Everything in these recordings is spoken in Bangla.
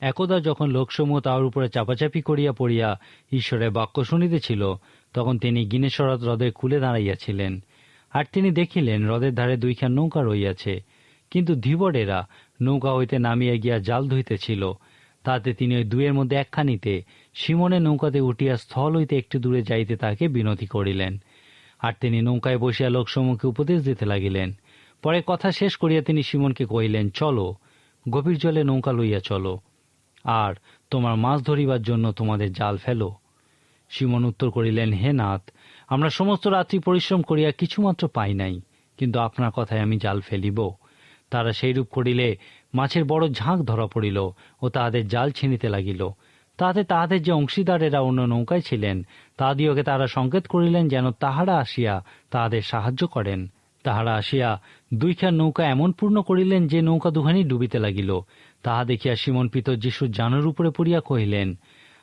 একদা যখন লোকসমূহ তাহার উপরে চাপাচাপি করিয়া পড়িয়া ঈশ্বরের বাক্য শুনিতেছিল তখন তিনি গিনেশ্বরত হ্রদের খুলে দাঁড়াইয়াছিলেন। আর তিনি দেখিলেন, হ্রদের ধারে দুইখান নৌকা রইয়াছে কিন্তু ধীবরেরা নৌকা হইতে নামিয়া গিয়া জাল ধুইতেছিল তাতে তিনি ওই দুয়ের মধ্যে একখানিতে সিমনের নৌকাতে উঠিয়া স্থল হইতে একটু দূরে যাইতে তাকে বিনতি করিলেন। আর তিনি নৌকায় বসিয়া লোকসমূহকে উপদেশ দিতে লাগিলেন। পরে কথা শেষ করিয়া তিনি সিমনকে কহিলেন, চলো, গভীর জলে নৌকা লইয়া চলো। আর তোমার মাছ ধরিবার জন্য তোমাদের জাল ফেলো। সিমন উত্তর করিলেন, হে নাথ, আমরা সমস্ত রাত্রি পরিশ্রম করিয়া কিছুমাত্র পাই নাই, কিন্তু আপনার কথায় আমি জাল ফেলিব। তারা সেইরূপ করিলে মাছের বড় ঝাঁক ধরা পড়িল ও তাহাদের জাল ছিনিতে লাগিল। তাহাতে তাহাদের যে অংশীদারেরা অন্য নৌকায় ছিলেন তাহাদিওকে তারা সংকেত করিলেন যেন তাহারা আসিয়া তাহাদের সাহায্য করেন। তাহারা আসিয়া দুইখান নৌকা এমন পূর্ণ করিলেন যে নৌকা দুখানি ডুবিতে লাগিল। তাহা দেখিয়া সিমন পিতর যিশুর জানুর উপরে পড়িয়া কহিলেন,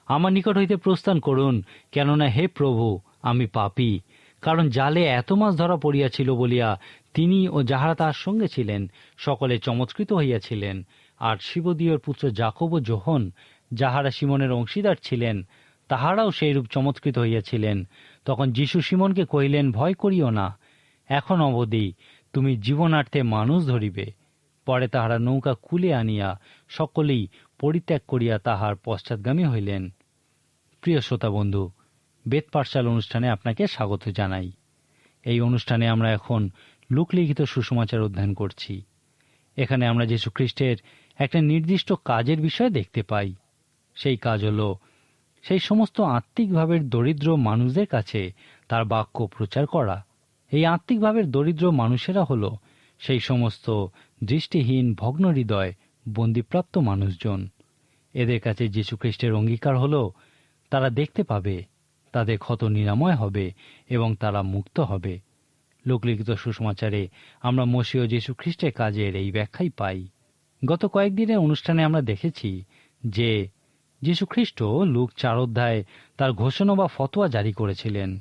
আমার নিকট হইতে প্রস্থান করুন, কেননা হে প্রভু, আমি পাপি। কারণ জালে এত মাছ ধরা পড়িয়াছিল বলিয়া তিনি ও যাহারা তাহার সঙ্গে ছিলেন, সকলে চমৎকৃত হইয়াছিলেন। আর শিবদীয়র পুত্র জাকব ও জোহন যাহারা সিমনের অংশীদার ছিলেন, তাহারাও সেইরূপ চমৎকৃত হইয়াছিলেন। তখন যীশু সিমনকে কহিলেন, ভয় করিও না, এখন অবধি তুমি জীবনার্থে মানুষ ধরিবে। পরে তাহারা নৌকা কুলে আনিয়া সকলেই পরিত্যাগ করিয়া তাহার পশ্চাৎগামী হইলেন। প্রিয় শ্রোতা বন্ধু, বেদ পাঠশাল অনুষ্ঠানে আপনাকে স্বাগত জানাই। এই অনুষ্ঠানে আমরা এখন লোকলিখিত সুসমাচার অধ্যয়ন করছি। এখানে আমরা যীশু খ্রিস্টের একটা নির্দিষ্ট কাজের বিষয়ে দেখতে পাই। সেই কাজ হল, সেই সমস্ত আত্মিকভাবে দরিদ্র মানুষদের কাছে তার বাক্য প্রচার করা। এই আত্মিকভাবে দরিদ্র মানুষেরা হল সেই সমস্ত দৃষ্টিহীন ভগ্ন হৃদয় বন্দিপ্রাপ্ত মানুষজন। এদের কাছে যীশু খ্রিস্টের অঙ্গীকার হল, তারা দেখতে পাবে, তাদের ক্ষত নিরাময় হবে এবং তারা মুক্ত হবে। লোকলিখিত সুসমাচারে আমরা মসীয় যীশু খ্রিস্টের কাজের এই ব্যাখ্যাই পাই। গত কয়েকদিনের অনুষ্ঠানে আমরা দেখেছি যে যীশু খ্রিস্ট লুক চার অধ্যায়ে তার ঘোষণা বা ফতোয়া জারি করেছিলেন,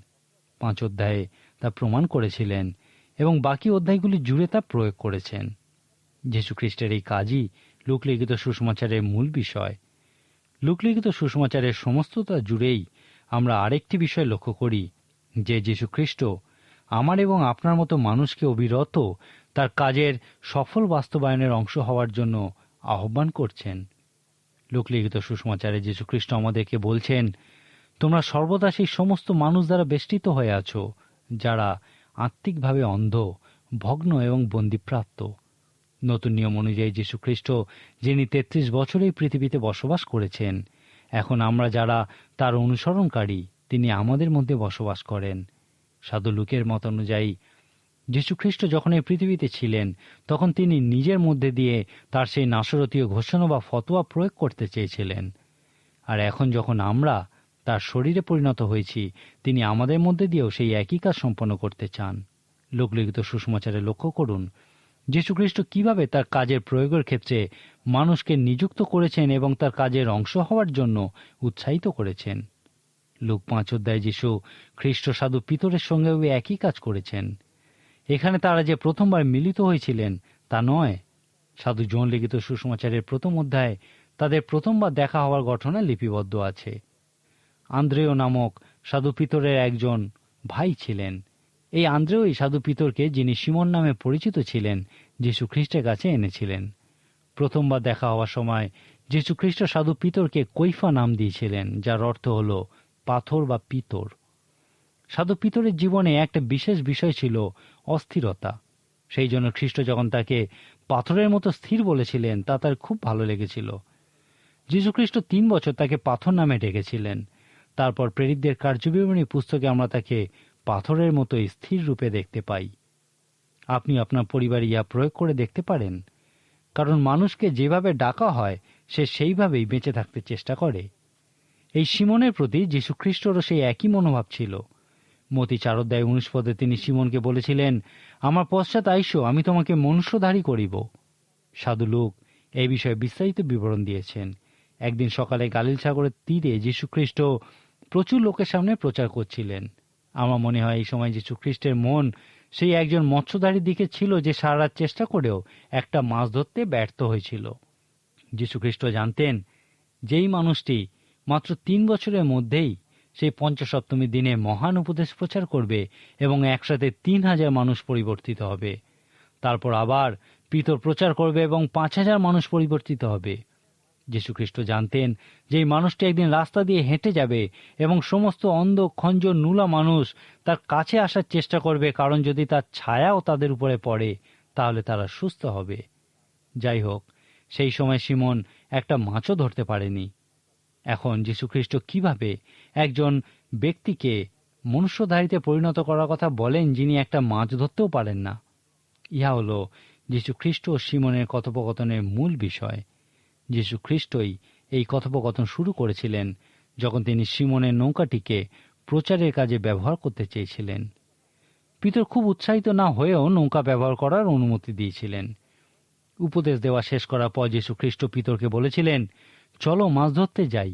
পাঁচ অধ্যায়ে তা প্রমাণ করেছিলেন এবং বাকি অধ্যায়গুলি জুড়ে তা প্রয়োগ করেছেন। যীশু খ্রিস্টের এই কাজই লোকলিখিত সুসমাচারের মূল বিষয়। লোকলিখিত সুসমাচারের সমস্ততা জুড়েই আমরা আরেকটি বিষয় লক্ষ্য করি, যে যীশু খ্রিস্ট আমার এবং আপনার মতো মানুষকে অবিরত তার কাজের সফল বাস্তবায়নের অংশ হওয়ার জন্য আহ্বান করছেন। লোকলিখিত সুসমাচারে যীশুখ্রিস্ট আমাদেরকে বলছেন, তোমরা সর্বদা সেই সমস্ত মানুষ দ্বারা বেষ্টিত হয়ে আছো, যারা আত্মিকভাবে অন্ধ, ভগ্ন এবং বন্দিপ্রাপ্ত। নতুন নিয়ম অনুযায়ী যীশুখ্রিস্ট, যিনি তেত্রিশ বছর এই পৃথিবীতে বসবাস করেছেন, এখন আমরা যারা তার অনুসরণকারী, তিনি আমাদের মধ্যে বসবাস করেন। সাধু লুকের মত অনুযায়ী, যীশুখ্রিস্ট যখন এই পৃথিবীতে ছিলেন, তখন তিনি নিজের মধ্যে দিয়ে তার সেই নাসরতীয় ঘোষণা বা ফতোয়া প্রয়োগ করতে চেয়েছিলেন। আর এখন যখন আমরা তার শরীরে পরিণত হয়েছি, তিনি আমাদের মধ্যে দিয়েও সেই একই কাজ সম্পন্ন করতে চান। লোকলিখিত সুষমাচারে লক্ষ্য করুন যীশুখ্রিস্ট কীভাবে তার কাজের প্রয়োগের ক্ষেত্রে মানুষকে নিযুক্ত করেছেন এবং তার কাজের অংশ হওয়ার জন্য উৎসাহিত করেছেন? লোক পাঁচ অধ্যায় যিশু খ্রিস্ট সাধু পিতরের সঙ্গেও একই কাজ করেছেন। এখানে তারা যে প্রথমবার মিলিত হয়েছিলেন তা নয়। সাধু জন লিখিত সুসমাচারের প্রথম অধ্যায়ে তাদের প্রথমবার দেখা হওয়ার ঘটনা লিপিবদ্ধ আছে। আন্দ্রেয় নামক সাধু পিতরের একজন ভাই ছিলেন। এই আন্দ্রেয়ই সাধু পিতরকে যিনি সিমন নামে পরিচিত ছিলেন, যীশু খ্রিস্টের কাছে এনেছিলেন। প্রথমবার দেখা হওয়ার সময় যীশু খ্রিস্ট সাধু পিতরকে কৈফা নাম দিয়েছিলেন, যার অর্থ হল পাথর বা পিতর। সাধু পিতরের জীবনে একটা বিশেষ বিষয় ছিল অস্থিরতা। সেই জন্য খ্রিস্ট যখন তাকে পাথরের মতো স্থির বলেছিলেন, তা তার খুব ভালো লেগেছিল। যীশুখ্রিস্ট তিন বছর তাকে পাথর নামে ডেকেছিলেন। তারপর প্রেরিতদের কার্যবিবরণী পুস্তকে আমরা তাকে পাথরের মতো স্থির রূপে দেখতে পাই। আপনি আপনার পরিবারে ইয়া প্রয়োগ করে দেখতে পারেন। কারণ মানুষকে যেভাবে ডাকা হয়, সে সেইভাবেই বেঁচে থাকতে চেষ্টা করে। এই সিমনের প্রতি যীশুখ্রিস্টরও সেই একই মনোভাব ছিল। মতি চারোদ্যায় উনিশ পদে তিনি সিমনকে বলেছিলেন, আমার পশ্চাৎ আইসো আমি তোমাকে মনুষ্যধারী করিব। সাধু লোক এই বিষয়ে বিস্তারিত বিবরণ দিয়েছেন। একদিন সকালে গালিল সাগরের তীরে যীশুখ্রিস্ট প্রচুর লোকের সামনে প্রচার করছিলেন। আমার মনে হয় এই সময় যীশুখ্রিস্টের মন সেই একজন মৎস্যধারীর দিকে ছিল যে সারার চেষ্টা করেও একটা মাছ ধরতে ব্যর্থ হয়েছিল। যীশুখ্রিস্ট জানতেন, যেই মানুষটি মাত্র তিন বছরের মধ্যেই সেই পঞ্চসপ্তমীর দিনে মহান উপদেশ প্রচার করবে এবং একসাথে তিন হাজার মানুষ পরিবর্তিত হবে। তারপর আবার পিতর প্রচার করবে এবং পাঁচ হাজার মানুষ পরিবর্তিত হবে। যীশুখ্রিস্ট জানতেন যে এই মানুষটি একদিন রাস্তা দিয়ে হেঁটে যাবে এবং সমস্ত অন্ধ, খঞ্জ, নুলা মানুষ তার কাছে আসার চেষ্টা করবে, কারণ যদি তার ছায়াও তাদের উপরে পড়ে, তাহলে তারা সুস্থ হবে। যাই হোক, সেই সময় সিমন একটা মাছও ধরতে পারেনি। এখন যীশুখ্রিস্ট কীভাবে একজন ব্যক্তিকে মনুষ্যধারীতে পরিণত করার কথা বলেন যিনি একটা মাছ ধরতেও পারেন না? ইহা হল যীশুখ্রিস্ট ও সিমনের কথোপকথনের মূল বিষয়। যীশু খ্রিস্টই এই কথোপকথন শুরু করেছিলেন যখন তিনি সিমনের নৌকাটিকে প্রচারের কাজে ব্যবহার করতে চেয়েছিলেন। পিতর খুব উৎসাহিত না হয়েও নৌকা ব্যবহার করার অনুমতি দিয়েছিলেন। উপদেশ দেওয়া শেষ করার পর যীশু খ্রিস্ট পিতরকে বলেছিলেন, চলো মাছ ধরতে যাই।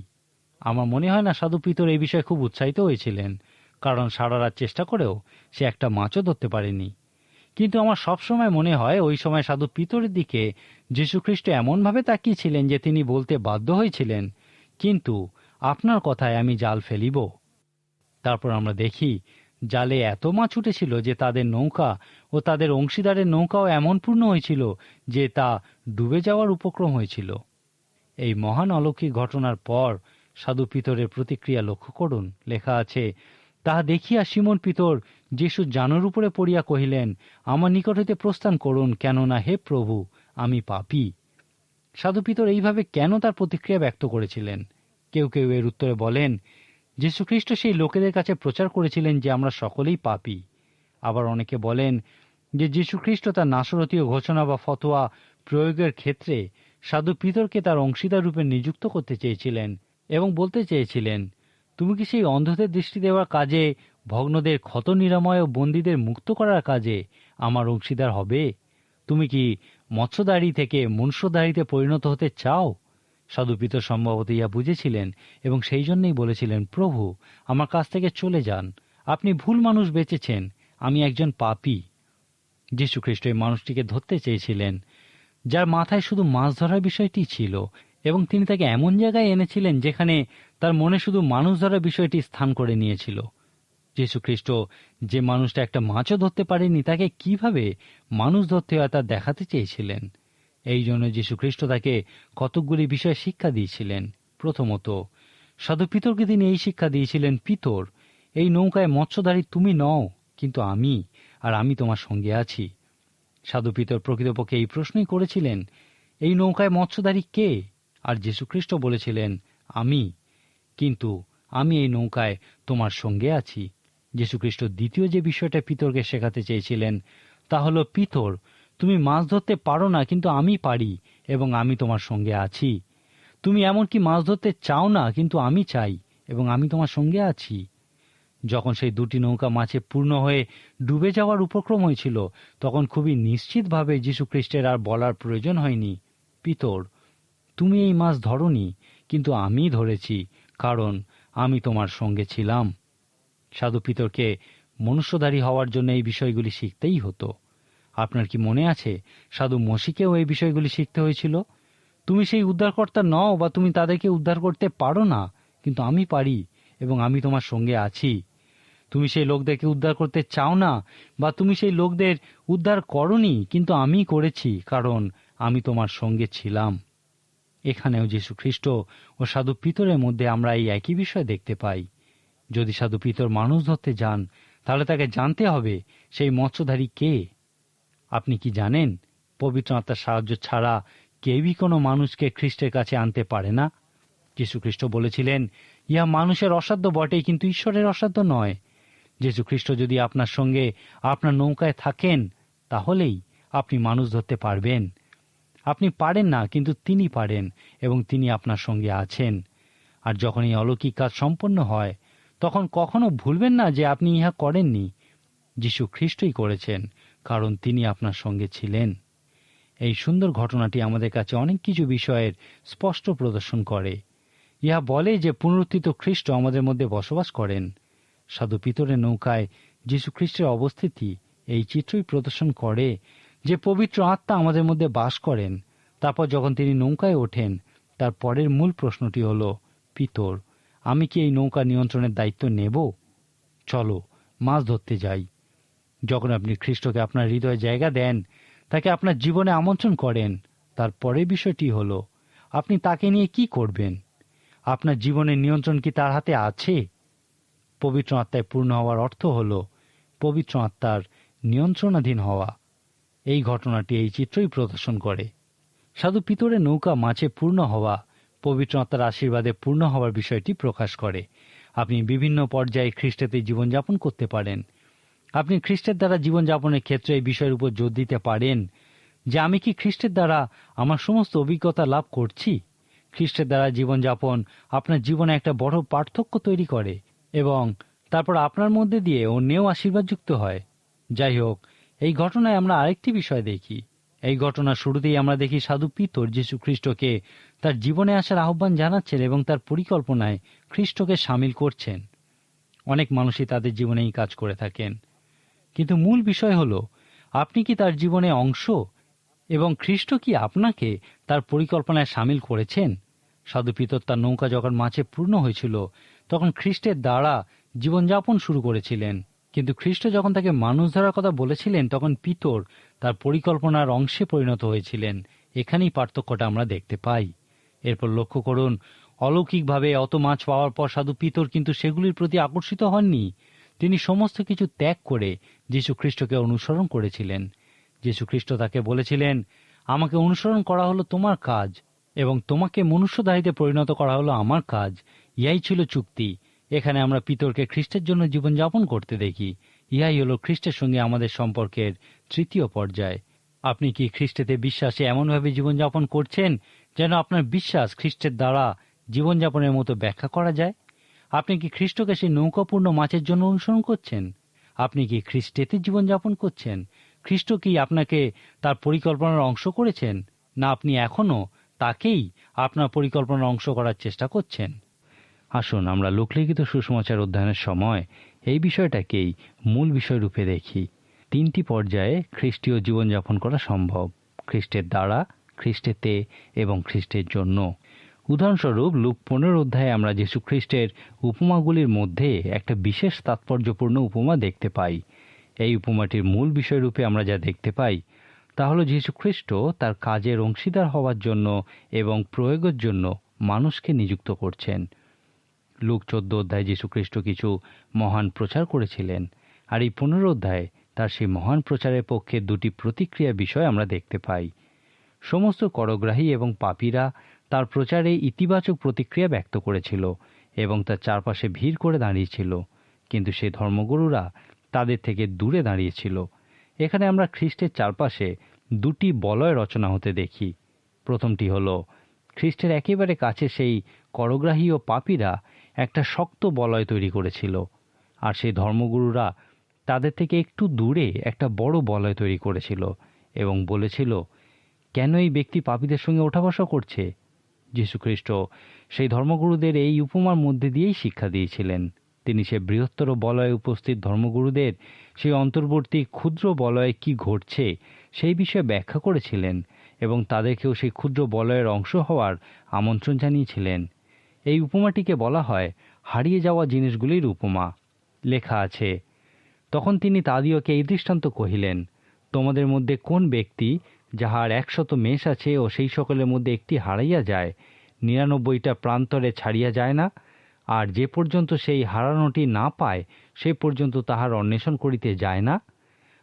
আমার মনে হয় না সাধু পিতর এই বিষয়ে খুব উৎসাহিত হয়েছিলেন, কারণ সারা রাত চেষ্টা করেও সে একটা মাছও ধরতে পারেনি। কিন্তু আমার সবসময় মনে হয় ওই সময় সাধু পিতরের দিকে যীশুখ্রিস্ট এমনভাবে তাকিয়েছিলেন যে তিনি বলতে বাধ্য হয়েছিলেন, কিন্তু আপনার কথায় আমি জাল ফেলিব। তারপর আমরা দেখি, জালে এত মাছ উঠেছিল যে তাদের নৌকা ও তাদের অংশীদারের নৌকাও এমন পূর্ণ হয়েছিল যে তা ডুবে যাওয়ার উপক্রম হয়েছিল। এই মহান অলৌকিক ঘটনার পর সাধু পিতরের প্রতিক্রিয়া লক্ষ্য করুন। লেখা আছে তাহা দেখিয়া সিমন পিতর যিশু জানোর উপরে পড়িয়া কহিলেন, আমার নিকট হইতে প্রস্থান করুন, কেননা হে প্রভু, আমি পাপি। সাধু পিতর এইভাবে কেন তার প্রতিক্রিয়া ব্যক্ত করেছিলেন? কেউ কেউ এর উত্তরে বলেন, যীশুখ্রিস্ট সেই লোকেদের কাছে প্রচার করেছিলেন যে আমরা সকলেই পাপি। আবার অনেকে বলেন যে যীশুখ্রিস্ট তার নাসরতীয় ঘোষণা বা ফতোয়া প্রয়োগের ক্ষেত্রে সাধু পিতরকে তার অংশীদার রূপে নিযুক্ত করতে চেয়েছিলেন এবং বলতে চেয়েছিলেন তুমি কি সেই অন্ধদের দৃষ্টি দেওয়ার কাজে, ভগ্নদের ক্ষত নিরাময় ও বন্দীদের মুক্ত করার কাজে আমার অংশীদার হবে? তুমি কি মৎস্যদারি থেকে মনুষ্যদারিতে পরিণত হতে চাও? সাধুপিত সম্ভবত ইয়া বুঝেছিলেন এবং সেই জন্যই বলেছিলেন, প্রভু, আমার কাছ থেকে চলে যান। আপনি ভুল মানুষ বেঁচেছেন। আমি একজন পাপি। যীশুখ্রিস্ট এই মানুষটিকে ধরতে চেয়েছিলেন, যার মাথায় শুধু মাছ ধরার বিষয়টি ছিল এবং তিনি তাকে এমন জায়গায় এনেছিলেন যেখানে তার মনে শুধু মানুষ ধরার বিষয়টি স্থান করে নিয়েছিল। যীশুখ্রিস্ট যে মানুষটা একটা মাছও ধরতে পারেনি, তাকে কীভাবে মানুষ ধরতে হয় তা দেখাতে চেয়েছিলেন। এই জন্য যীশুখ্রিস্ট তাকে কতকগুলি বিষয় শিক্ষা দিয়েছিলেন। প্রথমত সাধু পিতরকে তিনি এই শিক্ষা দিয়েছিলেন, পিতর, এই নৌকায় মৎস্যধারী তুমি নও, কিন্তু আমি আর আমি তোমার সঙ্গে আছি। সাধু পিতর প্রকৃতপক্ষে এই প্রশ্নই করেছিলেন, এই নৌকায় মৎস্যধারী কে? আর যীশুখ্রিস্ট বলেছিলেন, আমি। কিন্তু আমি এই নৌকায় তোমার সঙ্গে আছি। যীশুখ্রিস্ট দ্বিতীয় যে বিষয়টা পিতরকে শেখাতে চেয়েছিলেন, তা হল, পিতর, তুমি মাছ ধরতে পারো না, কিন্তু আমি পারি এবং আমি তোমার সঙ্গে আছি। তুমি এমনকি মাছ ধরতে চাও না, কিন্তু আমি চাই এবং আমি তোমার সঙ্গে আছি। যখন সেই দুটি নৌকা মাছে পূর্ণ হয়ে ডুবে যাওয়ার উপক্রম হয়েছিল, তখন খুবই নিশ্চিতভাবে যীশুখ্রিস্টের আর বলার প্রয়োজন হয়নি। পিতর, তুমি এই মাছ ধরনি, কিন্তু আমি ধরেছি কারণ আমি তোমার সঙ্গে ছিলাম। সাধু পিতরকে মনুষ্যধারী হওয়ার জন্য এই বিষয়গুলি শিখতেই হতো। আপনার কি মনে আছে, সাধু মসিকেও এই বিষয়গুলি শিখতে হয়েছিল? তুমি সেই উদ্ধারকর্তা নও বা তুমি তাদেরকে উদ্ধার করতে পারো না, কিন্তু আমি পারি এবং আমি তোমার সঙ্গে আছি। তুমি সেই লোকদেরকে উদ্ধার করতে চাও না বা তুমি সেই লোকদের উদ্ধার করনি, কিন্তু আমি করেছি, কারণ আমি তোমার সঙ্গে ছিলাম। এখানেও যীশু খ্রিস্ট ও সাধু পিতরের মধ্যে আমরা এই একই বিষয় দেখতে পাই। যদি সাধু পিতর মানুষ ধরতে যান, তাহলে তাকে জানতে হবে সেই মৎস্যধারী কে। আপনি কি জানেন, পবিত্র আত্মার সাহায্য ছাড়া কেউই কোনো মানুষকে খ্রিস্টের কাছে আনতে পারে না? যীশু খ্রিস্ট বলেছিলেন, ইহা মানুষের অসাধ্য বটেই, কিন্তু ঈশ্বরের অসাধ্য নয়। যীশু খ্রিস্ট যদি আপনার সঙ্গে আপনার নৌকায় থাকেন, তাহলেই আপনি মানুষ ধরতে পারবেন। আপনি পারেন না, কিন্তু তিনি পারেন এবং তিনি আপনার সঙ্গে আছেন। আর যখন এই অলৌকিক কাজ সম্পন্ন হয়, তখন কখনো ভুলবেন না যে আপনি ইহা করেননি। যীশু খ্রিস্টই করেছেন, কারণ তিনি আপনার সঙ্গে ছিলেন। এই সুন্দর ঘটনাটি আমাদের কাছে অনেক কিছু বিষয়ের স্পষ্ট প্রদর্শন করে। ইহা বলে যে পুনরুত্থিত খ্রিস্ট আমাদের মধ্যে বসবাস করেন। সাধু পিতরের নৌকায় যীশু খ্রিস্টের অবস্থিতি এই চিত্রই প্রদর্শন করে যে পবিত্র আত্মা আমাদের মধ্যে বাস করেন, তারপর যখন তিনি নৌকায় ওঠেন, তার পরের মূল প্রশ্নটি হল, পিতর, আমি কি এই নৌকা নিয়ন্ত্রণের দায়িত্ব নেব? চলো, মাছ ধরতে যাই। যখন আপনি খ্রিস্টকে আপনার হৃদয়ে জায়গা দেন, তাকে আপনার জীবনে আমন্ত্রণ করেন, তার পরের বিষয়টি হল, আপনি তাকে নিয়ে কি করবেন? আপনার জীবনের নিয়ন্ত্রণ কি তার হাতে আছে? পবিত্র আত্মায় পূর্ণ হওয়ার অর্থ হল, পবিত্র আত্মার নিয়ন্ত্রণাধীন হওয়া। এই ঘটনাটি এই চিত্রই প্রদর্শন করে। সাধু পিতরের নৌকা মাছে পূর্ণ হওয়া, পবিত্র আত্মার আশীর্বাদে পূর্ণ হওয়ার বিষয়টি প্রকাশ করে। আপনি বিভিন্ন পর্যায়ে খ্রিস্টেতে জীবনযাপন করতে পারেন। আপনি খ্রিস্টের দ্বারা জীবনযাপনের ক্ষেত্রে এই বিষয়ের উপর জোর দিতে পারেন যে, আমি কি খ্রিস্টের দ্বারা আমার সমস্ত অভিজ্ঞতা লাভ করছি? খ্রিস্টের দ্বারা জীবনযাপন আপনার জীবনে একটা বড় পার্থক্য তৈরি করে এবং তারপর আপনার মধ্যে দিয়ে অন্যেও আশীর্বাদযুক্ত হয়। যাই হোক এই ঘটনায় আমরা আরেকটি বিষয় দেখি। এই ঘটনার শুরুতেই আমরা দেখি সাধু পিতর যীশু খ্রিস্টকে তার জীবনে আসার আহ্বান জানাচ্ছেন এবং তার পরিকল্পনায় খ্রিস্টকে সামিল করছেন। অনেক মানুষই তাদের জীবনে এই কাজ করে থাকেন। কিন্তু মূল বিষয় হল, আপনি কি তার জীবনে অংশ এবং খ্রিস্ট কি আপনাকে তার পরিকল্পনায় সামিল করেছেন? সাধু পিতর তার নৌকা যখন মাছে পূর্ণ হয়েছিল, তখন খ্রিস্টের দ্বারা জীবনযাপন শুরু করেছিলেন। কিন্তু খ্রিস্ট যখন তাকে মানুষ ধরার কথা বলেছিলেন, তখন পিতর তার পরিকল্পনার অংশে পরিণত হয়েছিলেন। এখানেই পার্থক্যটা আমরা দেখতে পাই। এরপর লক্ষ্য করুন, অলৌকিকভাবে অত মাছ পাওয়ার পর সাধু পিতর কিন্তু সেগুলির প্রতি আকর্ষিত হননি। তিনি সমস্ত কিছু ত্যাগ করে যীশু খ্রিস্টকে অনুসরণ করেছিলেন। যীশু খ্রিস্ট তাকে বলেছিলেন, আমাকে অনুসরণ করা হলো তোমার কাজ এবং তোমাকে মনুষ্যদাহিতে পরিণত করা হলো আমার কাজ। ইয়াই ছিল চুক্তি। এখানে আমরা পিতরকে খ্রিস্টের জন্য জীবনযাপন করতে দেখি। ইহাই হলো খ্রিস্টের সঙ্গে আমাদের সম্পর্কের তৃতীয় পর্যায়। আপনি কি খ্রিস্টেতে বিশ্বাসে এমনভাবে জীবনযাপন করছেন যেন আপনার বিশ্বাস খ্রিস্টের দ্বারা জীবনযাপনের মতো ব্যাখ্যা করা যায়? আপনি কি খ্রিস্টকে সেই নৌকাপূর্ণ মাছের জন্য অনুসরণ করছেন? আপনি কি খ্রিস্টেতে জীবনযাপন করছেন? খ্রিস্ট কি আপনাকে তার পরিকল্পনার অংশ করেছেন? না, আপনি এখনও তাকেই আপনার পরিকল্পনার অংশ করার চেষ্টা করছেন। আসুন, আমরা লোকলিখিত সুসমাচার অধ্যয়নের সময় এই বিষয়টাকেই মূল বিষয় রূপে দেখি। তিনটি পর্যায়ে খ্রিস্টীয় জীবনযাপন করা সম্ভব। খ্রিস্টের দ্বারা খ্রিস্টেতে এবং খ্রিস্টের জন্য। উদাহরণস্বরূপ, লুক পনেরো অধ্যায়ে আমরা যীশু খ্রিস্টের উপমাগুলির মধ্যে একটা বিশেষ তাৎপর্যপূর্ণ উপমা দেখতে পাই। এই উপমাটির মূল বিষয়রূপে আমরা যা দেখতে পাই, তা হল যীশুখ্রিস্ট তার কাজের অংশীদার হওয়ার জন্য এবং প্রয়োগের জন্য মানুষকে নিযুক্ত করছেন। লুক চোদ্দ অধ্যায় যীশুখ্রিস্ট কিছু মহান প্রচার করেছিলেন। আর এই পনেরো অধ্যায়ে তার সেই মহান প্রচারের পক্ষে দুটি প্রতিক্রিয়া বিষয় আমরা দেখতে পাই। সমস্ত করগ্রাহী এবং পাপীরা তার প্রচারে ইতিবাচক প্রতিক্রিয়া ব্যক্ত করেছিল এবং তার চারপাশে ভিড় করে দাঁড়িয়েছিল। কিন্তু সেই ধর্মগুরুরা তাদের থেকে দূরে দাঁড়িয়েছিল। এখানে আমরা খ্রিস্টের চারপাশে দুটি বলয় রচনা হতে দেখি। প্রথমটি হল, খ্রিস্টের একেবারে কাছে সেই করগ্রাহী ও পাপীরা একটা শক্ত বলয় তৈরি করেছিল, আর সেই ধর্মগুরুরা তাদের থেকে একটু দূরে একটা বড় বলয় তৈরি করেছিল এবং বলেছিল, কেন এই ব্যক্তি পাপীদের সঙ্গে ওঠা বসা করছে? যীশুখ্রিস্ট সেই ধর্মগুরুদের এই উপমার মধ্যে দিয়েই শিক্ষা দিয়েছিলেন। তিনি সে বৃহত্তর বলয়ে উপস্থিত ধর্মগুরুদের সেই অন্তর্বর্তী ক্ষুদ্র বলয়ে কি ঘটছে সেই বিষয়ে ব্যাখ্যা করেছিলেন এবং তাদেরকেও সেই ক্ষুদ্র বলয়ের অংশ হওয়ার আমন্ত্রণ জানিয়েছিলেন। এই উপমাটিকে বলা হয় হারিয়ে যাওয়া জিনিসগুলির উপমা। লেখা আছে, তখন তিনি তাদিওকে এই দৃষ্টান্ত কহিলেন, তোমাদের মধ্যে কোন ব্যক্তি যাহার একশত মেষ আছে ও সেই সকলের মধ্যে একটি হারাইয়া যায়, নিরানব্বইটা প্রান্তরে ছাড়িয়া যায় না? আর যে পর্যন্ত সেই হারানোটি না পায়, সে পর্যন্ত তাহার অন্বেষণ করিতে যায় না?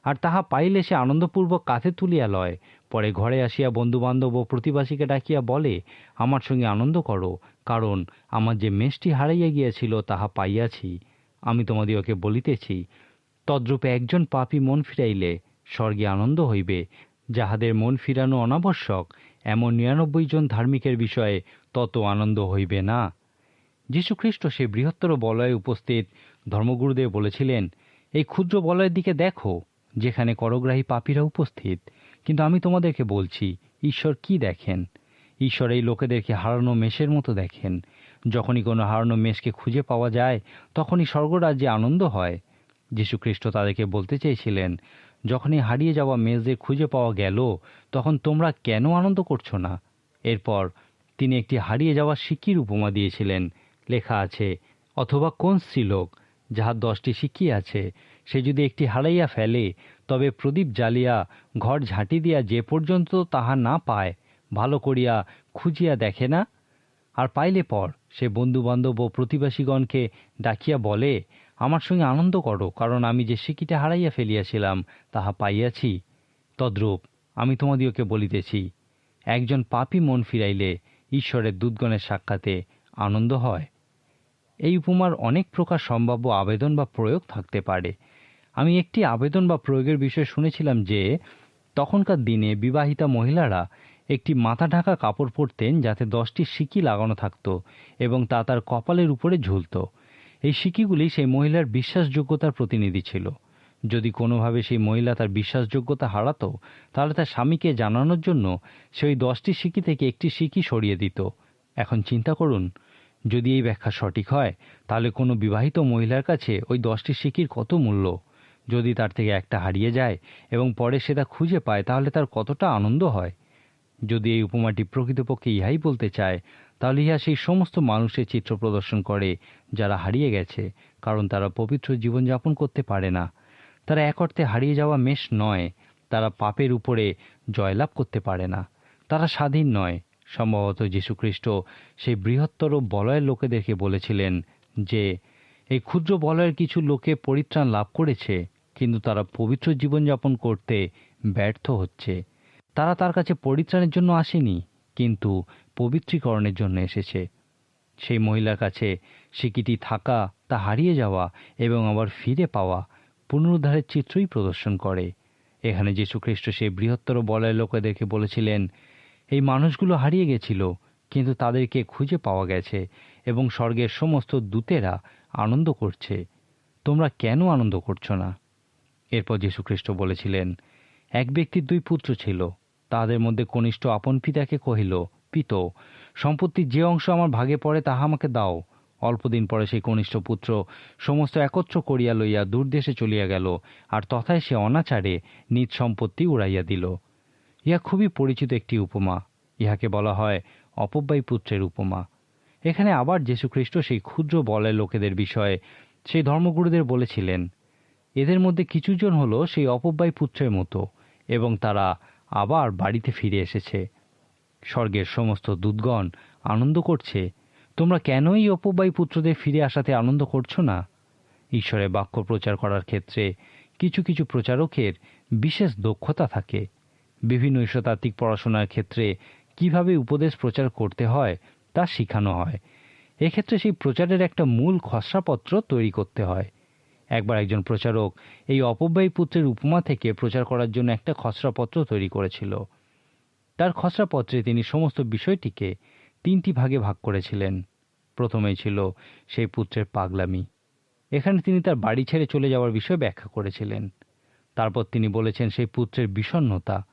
আর তাহা পাইলে সে আনন্দপূর্বক কাঁধে তুলিয়া লয়, পরে ঘরে আসিয়া বন্ধুবান্ধব ও প্রতিবাসীকে ডাকিয়া বলে, আমার সঙ্গে আনন্দ করো কারণ আমার যে মেষটি হারাইয়া গিয়াছিল, তাহা পাইয়াছি। আমি তোমাদিওকে বলিতেছি, তদ্রূপে একজন পাপী মন ফিরাইলে স্বর্গে আনন্দ হইবে। যাহাদের মন ফিরানো অনাবশ্যক, এমন নিরানব্বই জন ধার্মিকের বিষয়ে তত আনন্দ হইবে না। যীশুখ্রিস্ট সে বৃহত্তর বলয়ে উপস্থিত ধর্মগুরুদেব বলেছিলেন, এই ক্ষুদ্র বলয়ের দিকে দেখো, যেখানে করগ্রাহী পাপীরা উপস্থিত। কিন্তু আমি তোমাদেরকে বলছি, ঈশ্বর কি দেখেন? ঈশ্বর এই লোকেদেরকে হারানো মেষের মতো দেখেন। যখনই কোনো হারানো মেষকে খুঁজে পাওয়া যায়, তখনই স্বর্গরাজ্যে আনন্দ হয়। যীশুখ্রিস্ট তাদেরকে বলতে চেয়েছিলেন, যখনই হারিয়ে যাওয়া মেষদের খুঁজে পাওয়া গেল, তখন তোমরা কেন আনন্দ করছ না? এরপর তিনি একটি হারিয়ে যাওয়া সিক্কির উপমা দিয়েছিলেন। লেখা আছে, অথবা কোন স্ত্রীলোক যাহার দশটি সিক্কি আছে, সে যদি একটি হারাইয়া ফেলে, তবে প্রদীপ জ্বালিয়া ঘর ঝাঁটি দিয়া যে পর্যন্ত তাহা না পায় ভালো করিয়া খুঁজিয়া দেখে না? আর পাইলে পর সে বন্ধুবান্ধব ও প্রতিবাসীগণকে ডাকিয়া বলে, আমার সঙ্গে আনন্দ করো, কারণ আমি যে সিকিটা হারাইয়া ফেলিয়াছিলাম, তাহা পাইয়াছি। তদ্রূপ, আমি তোমাদিওকে বলিতেছি, একজন পাপী মন ফিরাইলে ঈশ্বরের দুধগণের সাক্ষাতে আনন্দ হয়। এই উপমার অনেক প্রকার সম্ভাব্য আবেদন বা প্রয়োগ থাকতে পারে। আমি একটি আবেদন বা প্রয়োগের বিষয়ে শুনেছিলাম যে, তখনকার দিনে বিবাহিতা মহিলারা একটি মাথা ঢাকা কাপড় পরতেন যাতে দশটি সিকি লাগানো থাকতো এবং তা তার কপালের উপরে ঝুলত। এই সিকিগুলি সেই মহিলার বিশ্বাসযোগ্যতার প্রতিনিধি ছিল। যদি কোনোভাবে সেই মহিলা তার বিশ্বাসযোগ্যতা হারাতো, তাহলে তার স্বামীকে জানানোর জন্য সে ওই দশটি সিকি থেকে একটি সিকি সরিয়ে দিত। এখন চিন্তা করুন, যদি এই ব্যাখ্যা সঠিক হয়, তাহলে কোনো বিবাহিত মহিলার কাছে ওই দশটি সিকির কত মূল্য? যদি তার থেকে একটা হারিয়ে যায় এবং পরে সে তা খুঁজে পায়, তাহলে তার কতটা আনন্দ হয়? যদি এই উপমাটি প্রকৃতপক্ষে ইহাই বলতে চায়, তাহলে ইহা সেই সমস্ত মানুষের চিত্র প্রদর্শন করে, যারা হারিয়ে গেছে, কারণ তারা পবিত্র জীবনযাপন করতে পারে না। তারা এক অর্থে হারিয়ে যাওয়া মেষ নয়, তারা পাপের উপরে জয়লাভ করতে পারে না। তারা স্বাধীন নয়। সম্ভবত যীশুখ্রিস্ট সেই বৃহত্তর বলয়ের লোকেদেরকে বলেছিলেন যে, এই ক্ষুদ্র বলয়ের কিছু লোকে পরিত্রাণ লাভ করেছে, কিন্তু তারা পবিত্র জীবনযাপন করতে ব্যর্থ হচ্ছে। তারা তার কাছে পরিত্রাণের জন্য আসেনি, কিন্তু পবিত্রীকরণের জন্য এসেছে। সেই মহিলার কাছে সিকিটি থাকা, তা হারিয়ে যাওয়া এবং আবার ফিরে পাওয়া পুনরুদ্ধারের চিত্রই প্রদর্শন করে। এখানে যীশুখ্রিস্ট সেই বৃহত্তর বলয়ের লোকেদেরকে বলেছিলেন, এই মানুষগুলো হারিয়ে গেছিল, কিন্তু তাদেরকে খুঁজে পাওয়া গেছে এবং স্বর্গের সমস্ত দূতেরা আনন্দ করছে। তোমরা কেন আনন্দ করছ না? এরপর যীশুখ্রিস্ট বলেছিলেন, এক ব্যক্তির দুই পুত্র ছিল তাদের মধ্যে কনিষ্ঠ আপন পিতাকে কহিল, পিত সম্পত্তির যে অংশ আমার ভাগে পড়ে তাহা আমাকে দাও। অল্পদিন পরে সেই কনিষ্ঠ পুত্র সমস্ত একত্র করিয়া লইয়া দূরদেশে চলিয়া গেল, আর তথায় সে অনাচারে নিজ সম্পত্তি উড়াইয়া দিল। ইহা খুবই পরিচিত একটি উপমা। ইহাকে বলা হয় অপব্যয় পুত্রের উপমা। এখানে আবার যীশুখ্রিস্ট সেই ক্ষুদ্র বলের লোকেদের বিষয়ে সেই ধর্মগুরুদের বলেছিলেন। এদের মধ্যে কিছুজন হলো সেই অপব্যয় পুত্রের মতো, এবং তারা আবার বাড়িতে ফিরে এসেছে। স্বর্গের সমস্ত দুধগণ আনন্দ করছে। তোমরা কেনই অপব্যয় পুত্রদের ফিরে আসাতে আনন্দ করছ না? ঈশ্বরের বাক্য প্রচার করার ক্ষেত্রে কিছু কিছু প্রচারকের বিশেষ দক্ষতা থাকে। বিভিন্ন ঈশ্বরতাত্ত্বিক পড়াশোনার ক্ষেত্রে কীভাবে উপদেশ প্রচার করতে হয় তা শেখানো হয়। এক্ষেত্রে সেই প্রচারের একটা মূল খসড়াপত্র তৈরি করতে হয়। একবার একজন প্রচারক এই অপব্যয়ী পুত্রের উপমা থেকে প্রচার করার জন্য একটা খসড়াপত্র তৈরি করেছিল। তার খসড়াপত্রে তিনি সমস্ত বিষয়টিকে তিনটি ভাগে ভাগ করেছিলেন। প্রথমেই ছিল সেই পুত্রের পাগলামি। এখানে তিনি তার বাড়ি ছেড়ে চলে যাওয়ার বিষয়ে ব্যাখ্যা করেছিলেন। তারপর তিনি বলেছেন সেই পুত্রের বিষণ্নতা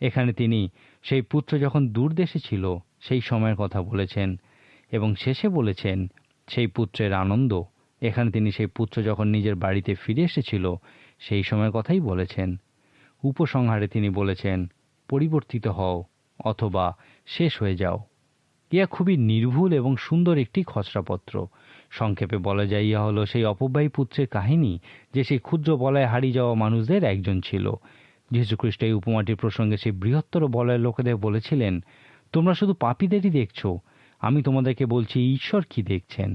এখানে তিনি সেই পুত্র যখন দূর দেশে ছিল, সেই সময়ের কথা বলেছেন এবং শেষে বলেছেন সেই পুত্রের আনন্দ। এখানে তিনি সেই পুত্র যখন নিজের বাড়িতে ফিরে এসেছিল, সেই সময়ের কথাই বলেছেন। উপসংহারে তিনি বলেছেন, পরিবর্তিত হও অথবা শেষ হয়ে যাও। ইয়া খুবই নির্ভুল এবং সুন্দর একটি খসড়াপত্র। সংক্ষেপে বলা যায় ইয়া হলো সেই অপব্যয়ী পুত্রের কাহিনী যে সেই ক্ষুদ্র বলয়ে হারিয়ে যাওয়া মানুষদের একজন ছিল। যীশুখ্রিস্ট এই উপমাটির প্রসঙ্গে সেই বৃহত্তর বলয়ের লোকেদের বলেছিলেন, তোমরা শুধু পাপীদেরই দেখছ। আমি তোমাদেরকে বলছি, ঈশ্বর কি দেখছেন?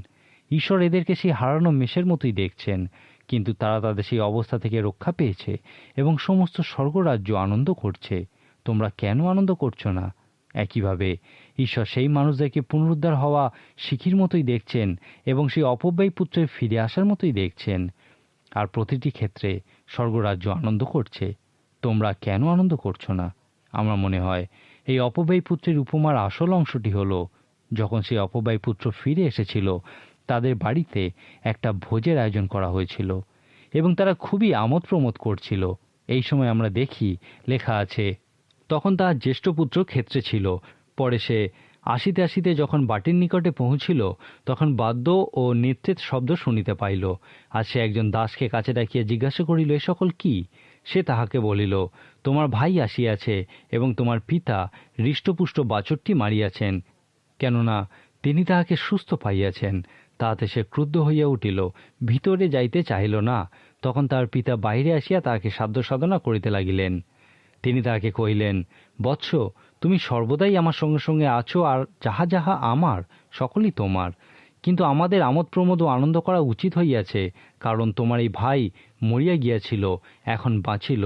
ঈশ্বর এদেরকে সেই হারানো মেষের মতোই দেখছেন, কিন্তু তারা তাদের সেই অবস্থা থেকে রক্ষা পেয়েছে এবং সমস্ত স্বর্গরাজ্য আনন্দ করছে। তোমরা কেন আনন্দ করছ না? একইভাবে, ঈশ্বর সেই মানুষদেরকে পুনরুদ্ধার হওয়া শিখির মতোই দেখছেন এবং সেই অপব্যয় পুত্রের ফিরে আসার মতোই দেখছেন। আর প্রতিটি ক্ষেত্রে স্বর্গরাজ্য আনন্দ করছে। তোমরা কেন আনন্দ করছ না? আমার মনে হয়, এই অপব্যয় পুত্রের উপমার আসল অংশটি হলো, যখন সেই অপব্যয় পুত্র ফিরে এসেছিল তাদের বাড়িতে একটা ভোজের আয়োজন করা হয়েছিল এবং তারা খুবই আমোদ প্রমোদ করছিল। এই সময় আমরা দেখি লেখা আছে, তখন তাহার জ্যেষ্ঠ পুত্র ক্ষেত্রে ছিল। পরে সে আসিতে আসিতে যখন বাটির নিকটে পৌঁছিল, তখন বাদ্য ও নৃত্যের শব্দ শুনিতে পাইল। আর সে একজন দাসকে কাছে ডাকিয়া জিজ্ঞাসা করিল, এ সকল কি? সে তাহাকে বলিল, তোমার ভাই আসিয়াছে এবং তোমার পিতা হৃষ্টপুষ্ট বাছরটি মারিয়াছেন। কেননা তিনি তাহাকে সুস্থ পাইয়াছেন। তাহাতে সে ক্রুদ্ধ হইয়া উঠিল, ভিতরে যাইতে চাহিল না। তখন তার পিতা বাহিরে আসিয়া তাহাকে সাধ্য সাধনা করিতে লাগিলেন। তিনি তাহাকে কহিলেন, বৎস, তুমি সর্বদাই আমার সঙ্গে সঙ্গে আছো আর যাহা যাহা আমার, সকলই তোমার। কিন্তু আমাদের আমোদ প্রমোদ ও আনন্দ করা উচিত হইয়াছে, কারণ তোমার এই ভাই মরিয়া গিয়াছিল, এখন বাঁচিল,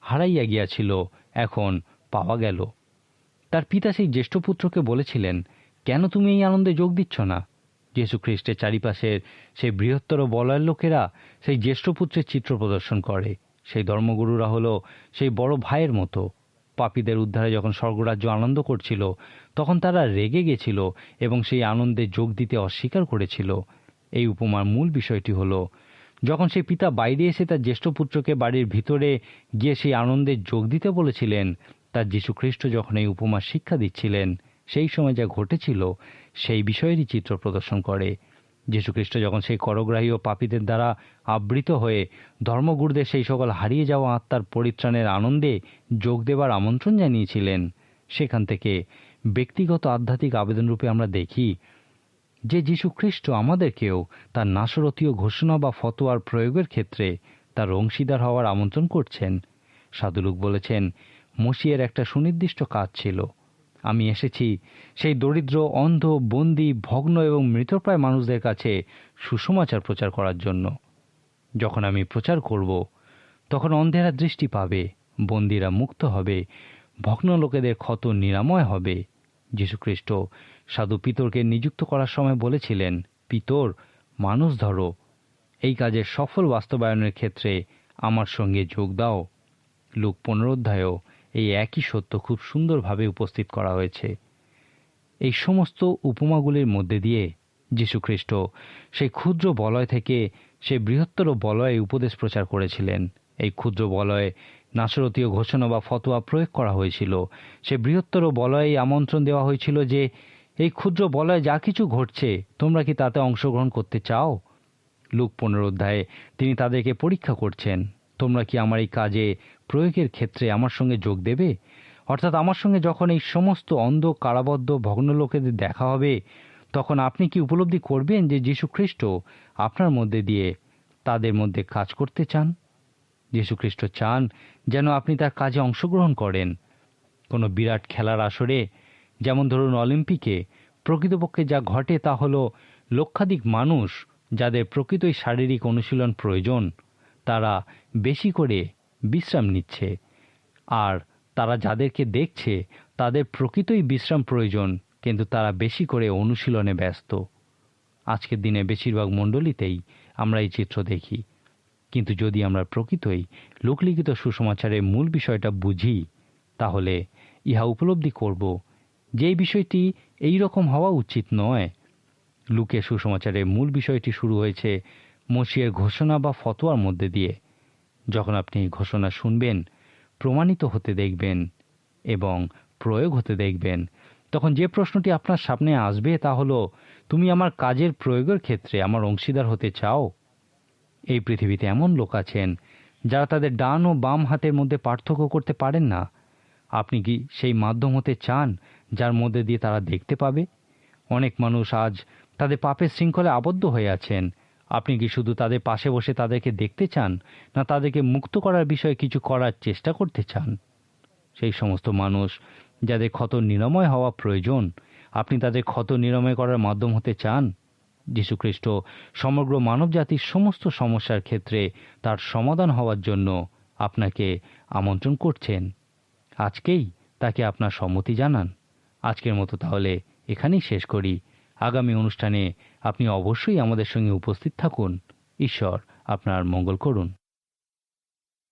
হারাইয়া গিয়াছিল, এখন পাওয়া গেল। তার পিতা সেই জ্যেষ্ঠ পুত্রকে বলেছিলেন, কেন তুমি এই আনন্দে যোগ দিচ্ছ না? খ্রিস্টের চারিপাশের সেই বৃহত্তর বলয়ের লোকেরা সেই জ্যেষ্ঠ পুত্রের চিত্র প্রদর্শন করে। সেই ধর্মগুরুরা হলো সেই বড় ভাইয়ের মতো। পাপীদের উদ্ধারে যখন স্বর্গরাজ্য আনন্দ করছিল, তখন তারা রেগে গেছিল এবং সেই আনন্দে যোগ দিতে অস্বীকার করেছিল। এই উপমার মূল বিষয়টি হলো, যখন সেই পিতা বাইরে এসে তার জ্যেষ্ঠ পুত্রকে বাড়ির ভিতরে গিয়ে সেই আনন্দে যোগ দিতে বলেছিলেন, তার যীশুখ্রিস্ট যখন এই উপমা শিক্ষা দিচ্ছিলেন, সেই সময় যা ঘটেছিল সেই বিষয়েরই চিত্র প্রদর্শন করে। যীশুখ্রিস্ট যখন সেই করগ্রাহী ও পাপীদের দ্বারা আবৃত হয়ে ধর্মগুরুদের সেই সকল হারিয়ে যাওয়া আত্মার পরিত্রাণের আনন্দে যোগ দেবার আমন্ত্রণ জানিয়েছিলেন, সেখান থেকে ব্যক্তিগত আধ্যাত্মিক আবেদনরূপে আমরা দেখি যে যীশুখ্রিস্ট আমাদেরকেও তার নাসরতীয় ঘোষণা বা ফতোয়ার প্রয়োগের ক্ষেত্রে তার অংশীদার হওয়ার আমন্ত্রণ করছেন। সাধুলুক বলেছেন, মসিয়ের একটা সুনির্দিষ্ট কাজ ছিল আমি এসেছি। সেই দরিদ্র, অন্ধ, বন্দি, ভগ্ন এবং মৃতপ্রায় মানুষদের কাছে সুসমাচার প্রচার করার জন্য। যখন আমি প্রচার করব, তখন অন্ধেরা দৃষ্টি পাবে, বন্দিরা মুক্ত হবে, ভগ্ন লোকেদের ক্ষত নিরাময় হবে। যীশুখ্রিস্ট সাধু পিতরকে নিযুক্ত করার সময় বলেছিলেন, পিতর, মানুষ ধরো। এই কাজের সফল বাস্তবায়নের ক্ষেত্রে আমার সঙ্গে যোগ দাও। লোক পুনরোধ্যায়ও এই একই সত্য খুব সুন্দরভাবে উপস্থিত করা হয়েছে। এই সমস্ত উপমাগুলির মধ্যে দিয়ে যীশুখ্রিস্ট সেই ক্ষুদ্র বলয় থেকে সেই বৃহত্তর বলয়ে উপদেশ প্রচার করেছিলেন। এই ক্ষুদ্র বলয়ে নাসরতীয় ঘোষণা বা ফতোয়া প্রয়োগ করা হয়েছিল। সে বৃহত্তর বলয়ে আমন্ত্রণ দেওয়া হয়েছিল যে, এই ক্ষুদ্র বলয়ে যা কিছু ঘটছে, তোমরা কি তাতে অংশগ্রহণ করতে চাও? লোক পুনরোধ্যায়ে তিনি তাদেরকে পরীক্ষা করছেন। তোমরা কি আমার এই কাজে প্রয়োগের ক্ষেত্রে আমার সঙ্গে যোগ দেবে? অর্থাৎ আমার সঙ্গে যখন এই সমস্ত অন্ধ, কারাবদ্ধ ভগ্ন লোকেদের দেখা হবে, তখন আপনি কি উপলব্ধি করবেন যে যীশু খ্রিস্ট আপনার মধ্যে দিয়ে তাদের মধ্যে কাজ করতে চান? যীশু খ্রিস্ট চান যেন আপনি তার কাজে অংশগ্রহণ করেন। কোনো বিরাট খেলার আসরে, যেমন ধরুন অলিম্পিকে, প্রকৃতপক্ষে যা ঘটে তা হলো লক্ষাধিক মানুষ যাদের প্রকৃতই শারীরিক অনুশীলন প্রয়োজন। তারা বেশি করে বিশ্রাম নিচ্ছে। আর তারা যাদেরকে দেখছে, তাদের প্রকৃতই বিশ্রাম প্রয়োজন, কিন্তু তারা বেশি করে অনুশীলনে ব্যস্ত। আজকের দিনে বেশিরভাগ মণ্ডলীতেই আমরা এই চিত্র দেখি। কিন্তু যদি আমরা প্রকৃতই লোকলিখিত সুসমাচারের মূল বিষয়টা বুঝি, তাহলে ইহা উপলব্ধি করব যে বিষয়টি এই রকম হওয়া উচিত নয়। লুকে সুসমাচারের মূল বিষয়টি শুরু হয়েছে মসিয়ের ঘোষণা বা ফতোয়ার মধ্যে দিয়ে, যখন আপনি এই ঘোষণা শুনবেন, প্রমাণিত হতে দেখবেন এবং প্রয়োগ হতে দেখবেন, তখন যে প্রশ্নটি আপনার সামনে আসবে তা হলো, তুমি আমার কাজের প্রয়োগের ক্ষেত্রে আমার অংশীদার হতে চাও? এই পৃথিবীতে এমন লোক আছেন, যারা তাদের ডান ও বাম হাতের মধ্যে পার্থক্য করতে পারেন না। আপনি কি সেই মাধ্যম হতে চান, যার মধ্যে দিয়ে তারা দেখতে পাবে? অনেক মানুষ আজ তাদের পাপের শৃঙ্খলে আবদ্ধ হয়ে আছেন। আপনি কি শুধু তাদের পাশে বসে তাদেরকে দেখতে চান, না তাদেরকে মুক্ত করার বিষয়ে কিছু করার চেষ্টা করতে চান? সেই সমস্ত মানুষ যাদের ক্ষত নিরাময় হওয়া প্রয়োজন, আপনি তাদের ক্ষত নিরাময় করার মাধ্যম হতে চান? যীশুখ্রিস্ট সমগ্র মানবজাতির সমস্ত সমস্যার ক্ষেত্রে তার সমাধান হওয়ার জন্য আপনাকে আমন্ত্রণ করছেন। আজকেই তাকে আপনার সম্মতি জানান। আজকের মতো তাহলে এখানেই শেষ করি। আগামী অনুষ্ঠানে আপনি অবশ্যই আমাদের সঙ্গে উপস্থিত থাকুন। ঈশ্বর আপনার মঙ্গল করুন।